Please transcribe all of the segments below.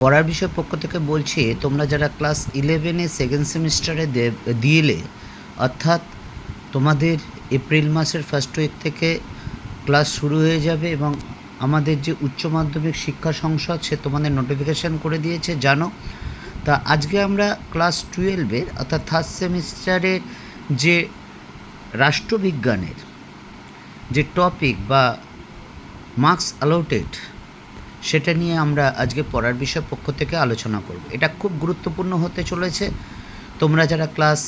পড়ার বিষয় পক্ষ থেকে বলছি, তোমরা যারা ক্লাস ইলেভেনে সেকেন্ড সেমিস্টারে দিয়েলে অর্থাৎ তোমাদের এপ্রিল মাসের ফার্স্ট উইক থেকে ক্লাস শুরু হয়ে যাবে এবং আমাদের যে উচ্চ মাধ্যমিক শিক্ষা সংসদ সে তোমাদের নোটিফিকেশান করে দিয়েছে, জানো? তা আজকে আমরা ক্লাস টুয়েলভের অর্থাৎ থার্ড সেমিস্টারের যে রাষ্ট্রবিজ্ঞানের যে টপিক বা মার্কস অ্যালোটেড সেটা নিয়ে আমরা আজকে পড়ার বিষয় পক্ষ থেকে আলোচনা করব। এটা খুব গুরুত্বপূর্ণ হতে চলেছে। তোমরা যারা ক্লাস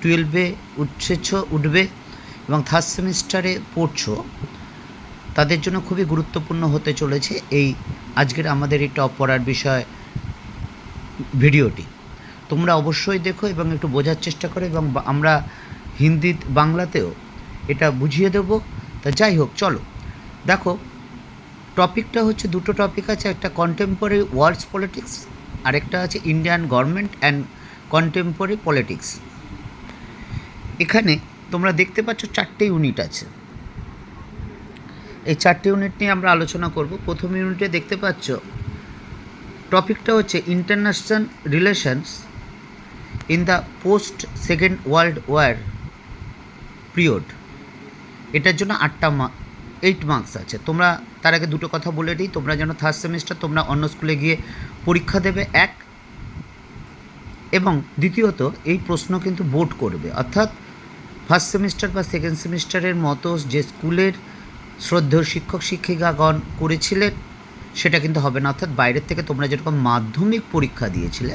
টুয়েলভে উঠছেছ উঠবে এবং থার্ড সেমিস্টারে পড়ছো, তাদের জন্য খুবই গুরুত্বপূর্ণ হতে চলেছে এই আজকের আমাদের এই টপ পড়ার বিষয় ভিডিওটি। তোমরা অবশ্যই দেখো এবং একটু বোঝার চেষ্টা করো এবং আমরা হিন্দি বাংলাতেও এটা বুঝিয়ে দেবো। তা যাই হোক, চলো। দেখো টপিকটা হচ্ছে দুটো টপিক আছে, একটা কন্টেম্পোরারি ওয়ার্ল্ডস পলিটিক্স আরেকটা আছে Indian government and contemporary politics এখানে তোমরা দেখতে পাচ্ছ চারটে ইউনিট আছে। এই চারটে ইউনিট নিয়ে আমরা আলোচনা করব। প্রথম ইউনিটে দেখতে পাচ্ছ টপিকটা হচ্ছে international relations in the post second world war period এটার জন্য আটটা এইট মার্কস আছে। তোমরা তার আগে দুটো কথা বলে দিই। তোমরা যেন থার্ড সেমিস্টার তোমরা অন্য স্কুলে গিয়ে পরীক্ষা দেবে, এক। এবং দ্বিতীয়ত, এই প্রশ্ন কিন্তু বোর্ড করবে। অর্থাৎ ফার্স্ট সেমিস্টার বা সেকেন্ড সেমিস্টারের মতো যে স্কুলের শ্রদ্ধেয় শিক্ষক, শিক্ষিকাগণ করেছিলেন, সেটা কিন্তু হবে না। অর্থাৎ বাইরের থেকে তোমরা যেরকম মাধ্যমিক পরীক্ষা দিয়েছিলে,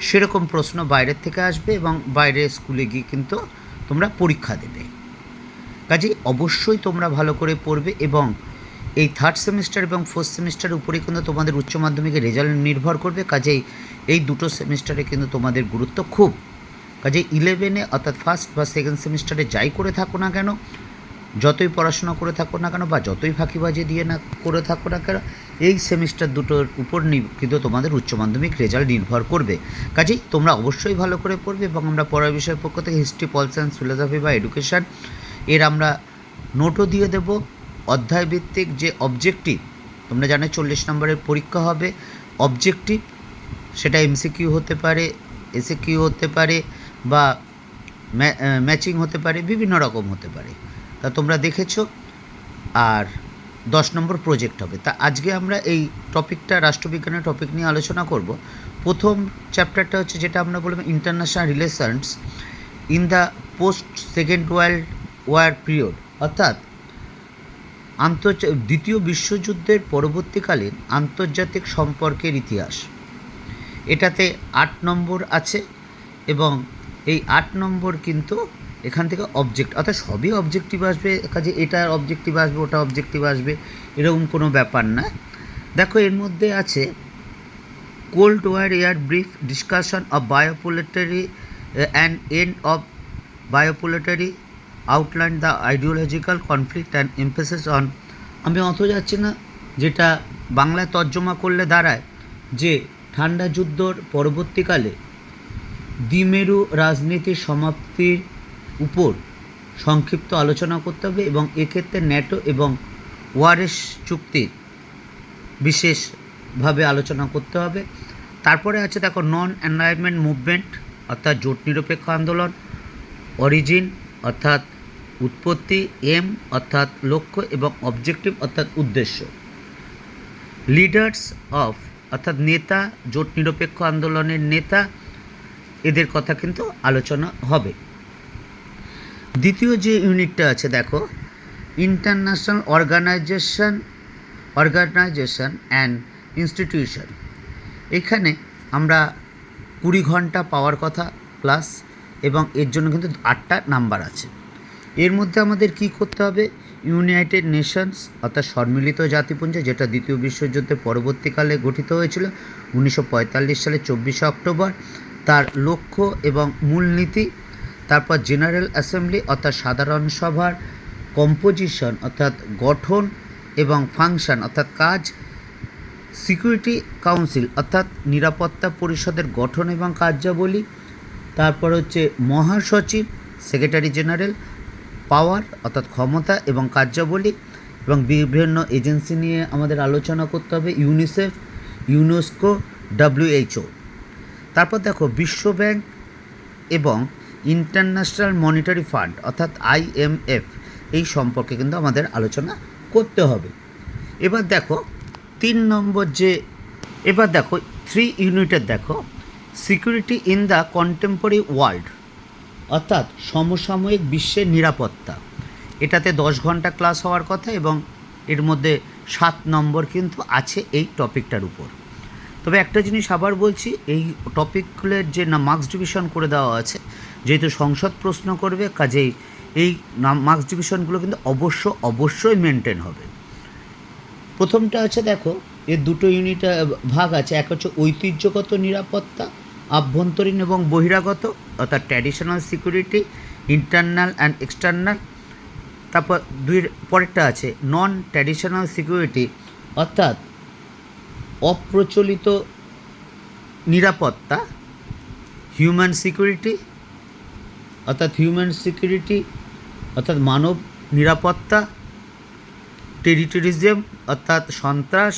সেরকম প্রশ্ন বাইরের থেকে আসবে এবং বাইরে স্কুলে গিয়ে কিন্তু তোমরা পরীক্ষা দেবে। কাজেই অবশ্যই তোমরা ভালো করে পড়বে এবং এই থার্ড সেমিস্টার এবং ফোর্থ সেমিস্টারের উপরে কিন্তু তোমাদের উচ্চ মাধ্যমিকের রেজাল্ট নির্ভর করবে। কাজেই এই দুটো সেমিস্টারে কিন্তু তোমাদের গুরুত্ব খুব। কাজেই ইলেভেনে অর্থাৎ ফার্স্ট বা সেকেন্ড সেমিস্টারে যাই করে থাকো না কেন, যতই পড়াশোনা করে থাকো না কেন বা যতই ফাঁকিবাজি দিয়ে না করে থাকো না কেন, এই সেমিস্টার দুটোর উপর কিন্তু তোমাদের উচ্চ মাধ্যমিক রেজাল্ট নির্ভর করবে। কাজেই তোমরা অবশ্যই ভালো করে পড়বে এবং আমরা পড়ার বিষয়ের পক্ষ থেকে হিস্ট্রি পল সায়েন্স ফিলোসফি বা এডুকেশান এর আমরা নোটও দিয়ে দেব। অধ্যায়ভিত্তিক যে অবজেক্টিভ তোমরা জানো চল্লিশ নম্বরের পরীক্ষা হবে। অবজেক্টিভ সেটা এমসিকিউ হতে পারে এসে কিউ হতে পারে বা ম্যাচিং হতে পারে, বিভিন্ন রকম হতে পারে। তা তোমরা দেখেছ। আর দশ নম্বর প্রজেক্ট হবে। তা আজকে আমরা এই টপিকটা, রাষ্ট্রবিজ্ঞানের টপিক নিয়ে আলোচনা করব। প্রথম চ্যাপ্টারটা হচ্ছে যেটা আমরা বললাম international relations in the post second world war period, অর্থাৎ আন্তর্জা, দ্বিতীয় বিশ্বযুদ্ধের পরবর্তীকালীন আন্তর্জাতিক সম্পর্কের ইতিহাস। এটাতে আট নম্বর আছে এবং এই আট নম্বর কিন্তু এখান থেকে অবজেক্ট অর্থাৎ সবই অবজেক্টিভ আসবে, কাজে এটার অবজেক্টিভ আসবে, ওটা অবজেক্টিভ আসবে, এরকম কোনো ব্যাপার না। দেখো, এর মধ্যে আছে cold war era brief discussion of bipolarity and end of bipolarity outline the ideological conflict and emphasis on আমি অত যাচ্ছি না, যেটা বাংলায় তর্জমা করলে দাঁড়ায়, যে ঠান্ডা যুদ্ধর পরবর্তীকালে দ্বিমেরু রাজনীতির সমাপ্তির উপর সংক্ষিপ্ত আলোচনা করতে হবে এবং এক্ষেত্রে ন্যাটো এবং ওয়ারেস চুক্তির বিশেষভাবে আলোচনা করতে হবে। তারপরে আছে দেখো নন এনভায়রনমেন্ট মুভমেন্ট অর্থাৎ জোট নিরপেক্ষ আন্দোলন অরিজিন অর্থাৎ উৎপত্তি, এম অর্থাৎ লক্ষ্য এবং অবজেক্টিভ অর্থাৎ উদ্দেশ্য। লিডার্স অফ অর্থাৎ নেতা, জোট নিরপেক্ষ আন্দোলনের নেতা, এদের কথা কিন্তু আলোচনা হবে। দ্বিতীয় যে ইউনিটটা আছে, দেখো, international organisation organisation and institution. এখানে আমরা কুড়ি ঘণ্টা পাওয়ার কথা, প্লাস, এবং এর জন্য কিন্তু আটটা নাম্বার আছে। এর মধ্যে আমাদের কি করতে হবে? ইউনাইটেড নেশনস অর্থাৎ সম্মিলিত জাতিপুঞ্জ, যেটা দ্বিতীয় বিশ্বযুদ্ধের পরবর্তীকালে গঠিত হয়েছিল উনিশশো পঁয়তাল্লিশ সালে চব্বিশে অক্টোবর। তার লক্ষ্য এবং মূলনীতি, তারপর জেনারেল অ্যাসেম্বলি অর্থাৎ সাধারণ সভার কম্পোজিশন অর্থাৎ গঠন এবং ফাংশন অর্থাৎ কাজ। সিকিউরিটি কাউন্সিল অর্থাৎ নিরাপত্তা পরিষদের গঠন এবং কার্যাবলী। তারপর হচ্ছে মহাসচিব সেক্রেটারি জেনারেল পাওয়ার অর্থাৎ ক্ষমতা এবং কার্যাবলী এবং বিভিন্ন এজেন্সি নিয়ে আমাদের আলোচনা করতে হবে ইউনিসেফ ইউনেস্কো ডাব্লিউএইচও তারপর দেখো, বিশ্ব ব্যাংক এবং ইন্টারন্যাশনাল মনিটারি ফান্ড অর্থাৎ আইএমএফ এই সম্পর্কে কিন্তু আমাদের আলোচনা করতে হবে। এবার দেখো, তিন নম্বর যে, এবার দেখো থ্রি ইউনিটের দেখো security in the contemporary world অর্থাৎ সমসাময়িক বিশ্বের নিরাপত্তা। এটাতে দশ ঘণ্টা ক্লাস হওয়ার কথা এবং এর মধ্যে সাত নম্বর কিন্তু আছে এই টপিকটার উপর। তবে একটা জিনিস আবার বলছি, এই টপিকগুলোর যে না মার্কস ডিভিশন করে দেওয়া আছে, যেহেতু সংসদ প্রশ্ন করবে, কাজেই এই মার্কস ডিভিশনগুলো কিন্তু অবশ্য অবশ্যই মেনটেন হবে। প্রথমটা আছে দেখো এর দুটো ইউনিট ভাগ আছে, এক হচ্ছে ঐতিহ্যগত নিরাপত্তা আভ্যন্তরীণ এবং বহিরাগত অর্থাৎ traditional security internal and external তারপর দুই, পরেরটা আছে নন ট্র্যাডিশনাল সিকিউরিটি অর্থাৎ অপ্রচলিত নিরাপত্তা হিউম্যান সিকিউরিটি অর্থাৎ হিউম্যান সিকিউরিটি অর্থাৎ মানব নিরাপত্তা টেরিটরিজম অর্থাৎ সন্ত্রাস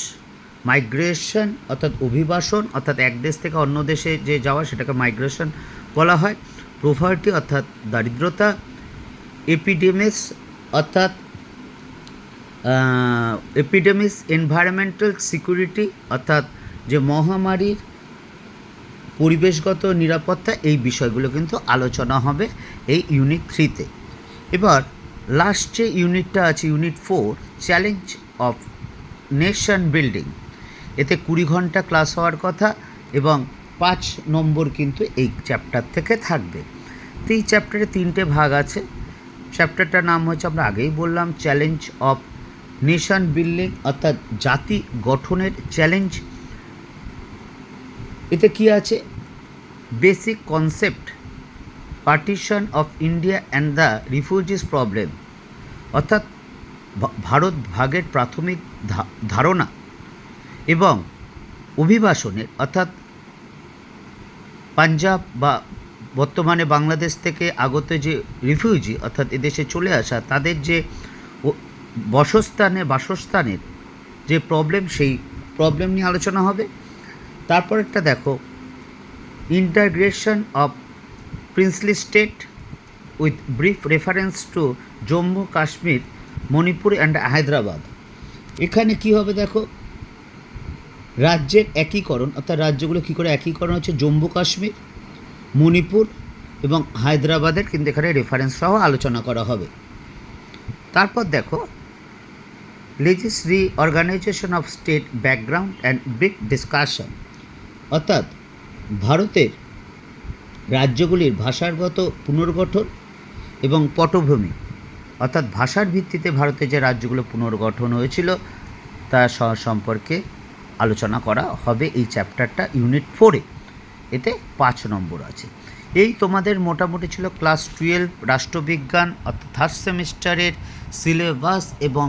মাইগ্রেশন, অর্থাৎ অভিবাসন, অর্থাৎ এক দেশ থেকে অন্য দেশে যে যাওয়া সেটাকে মাইগ্রেশন বলা হয়। প্রভার্টি, অর্থাৎ দারিদ্রতা, এপিডেমিস, অর্থাৎ এপিডেমিস, এনভায়রনমেন্টাল সিকিউরিটি, অর্থাৎ যে মহামারীর পরিবেশগত নিরাপত্তা, এই বিষয়গুলো কিন্তু আলোচনা হবে এই ইউনিট থ্রিতে। এবার লাস্ট যে ইউনিটটা আছে, unit four challenge of nation building এতে কুড়ি ঘণ্টা ক্লাস হওয়ার কথা এবং পাঁচ নম্বর কিন্তু এই চ্যাপ্টার থেকে থাকবে। তো এই চ্যাপ্টারে তিনটে ভাগ আছে। চ্যাপ্টারটার নাম হচ্ছে আমরা আগেই বললাম, চ্যালেঞ্জ অফ নেশন বিল্ডিং অর্থাৎ জাতি গঠনের চ্যালেঞ্জ। এতে কি আছে? Basic concept, partition of India and the refugees problem. অর্থাৎ ভারত ভাগের প্রাথমিক ধারণা। এবং অভিবাসনের অর্থাৎ পাঞ্জাব বা বর্তমানে বাংলাদেশ থেকে আগত যে রিফিউজি, অর্থাৎ এদেশে চলে আসা, তাদের যে বসস্থানে, বাসস্থানের যে প্রবলেম সেই প্রবলেম নিয়ে আলোচনা হবে। তারপর একটা দেখো integration of princely state with brief reference to Jammu Kashmir Manipur and Hyderabad. এখানে কি হবে দেখো রাজ্যের একীকরণ, অর্থাৎ রাজ্যগুলো কী করে একীকরণ হচ্ছে? জম্মু কাশ্মীর, মণিপুর এবং হায়দ্রাবাদের কিন্তু এখানে রেফারেন্স সহ আলোচনা করা হবে। তারপর দেখো লেজিস reorganisation of state background and brief discussion অর্থাৎ ভারতের রাজ্যগুলির ভাষাগত পুনর্গঠন এবং পটভূমি, অর্থাৎ ভাষার ভিত্তিতে ভারতের যে রাজ্যগুলো পুনর্গঠন হয়েছিল তা সম্পর্কে আলোচনা করা হবে এই চ্যাপ্টারটা ইউনিট ফোরে। এতে পাঁচ নম্বর আছে। এই তোমাদের মোটামুটি ছিল ক্লাস টুয়েলভ রাষ্ট্রবিজ্ঞান, অর্থাৎ থার্ড সেমিস্টারের সিলেবাস এবং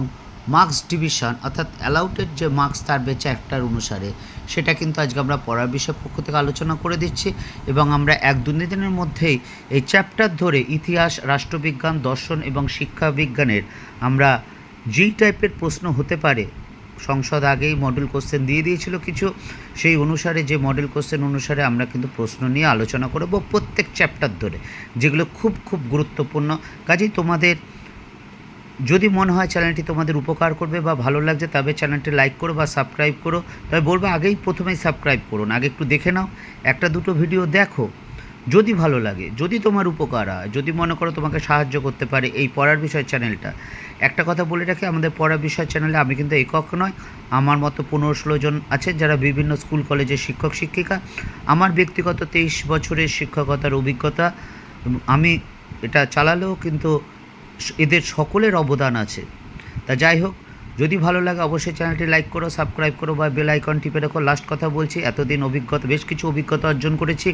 মার্কস ডিভিশন অর্থাৎ অ্যালাউটেড যে মার্কস থাকবে চ্যাপ্টার অনুসারে। সেটা কিন্তু আজকে আমরা পড়ার বিষয় পক্ষ থেকে আলোচনা করে দিচ্ছি এবং আমরা এক দু দিনের মধ্যেই এই চ্যাপ্টার ধরে ইতিহাস, রাষ্ট্রবিজ্ঞান, দর্শন এবং শিক্ষা বিজ্ঞানের আমরা যেই টাইপের প্রশ্ন হতে পারে সংসদ আগেই মডেল কোশ্চেন দিয়ে দিয়েছিল কিছু। সেই অনুসারে, যে মডেল কোশ্চেন অনুসারে আমরা কিন্তু প্রশ্ন নিয়ে আলোচনা করব প্রত্যেক চ্যাপ্টার ধরে, যেগুলো খুব খুব গুরুত্বপূর্ণ। কাজেই তোমাদের, যদি মনে হয় চ্যানেলটি তোমাদের উপকার করবে বা ভালো লাগছে, তবে চ্যানেলটি লাইক করো বা সাবস্ক্রাইব করো। তবে বলব আগেই প্রথমেই সাবস্ক্রাইব করুন। আগে একটু দেখে নাও। একটা দুটো ভিডিও দেখো। যদি ভালো লাগে, যদি তোমার উপকার হয়, যদি মনে করো তোমাকে সাহায্য করতে পারে এই পড়ার বিষয় চ্যানেলটা। একটা কথা বলে রাখি, আমাদের পড়ার বিষয় চ্যানেলে আমি কিন্তু একক নয় আমার মতো পনেরো ষোলো জন আছে যারা বিভিন্ন স্কুল, কলেজের শিক্ষক, শিক্ষিকা। আমার ব্যক্তিগত তেইশ বছরের শিক্ষকতার অভিজ্ঞতা, আমি এটা চালালেও কিন্তু এদের সকলের অবদান আছে। তা যাই হোক যদি ভালো লাগে অবশ্যই চ্যানেলটি লাইক করো, সাবস্ক্রাইব করো বা বেল আইকন টিপে রাখো। লাস্ট কথা বলছি, এতদিন অভিজ্ঞতা, বেশ কিছু অভিজ্ঞতা অর্জন করেছি।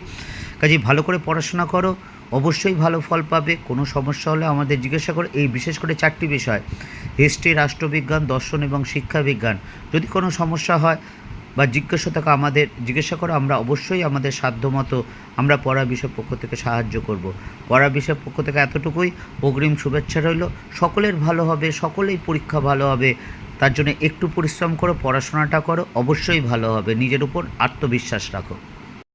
কাজে ভালো করে পড়াশোনা করো, অবশ্যই ভালো ফল পাবে। কোনো সমস্যা হলে আমাদের জিজ্ঞাসা করো, এই বিশেষ করে চারটি বিষয়। হিস্ট্রি, রাষ্ট্রবিজ্ঞান, দর্শন এবং শিক্ষাবিজ্ঞান। যদি কোনো সমস্যা হয় বা জিজ্ঞাসা থাকা আমাদের, জিজ্ঞাসা করো আমরা অবশ্যই আমাদের সাধ্যমতো আমরা পড়া বিষয় পক্ষ থেকে সাহায্য করব। পড়া বিষয় পক্ষ থেকে এতটুকুই। অগ্রিম শুভেচ্ছা রইল। সকলের ভালো হবে সকলেই পরীক্ষা ভালো হবে। তার জন্য একটু পরিশ্রম করো, পড়াশোনাটা করো, অবশ্যই ভালো হবে। নিজের উপর আত্মবিশ্বাস রাখো।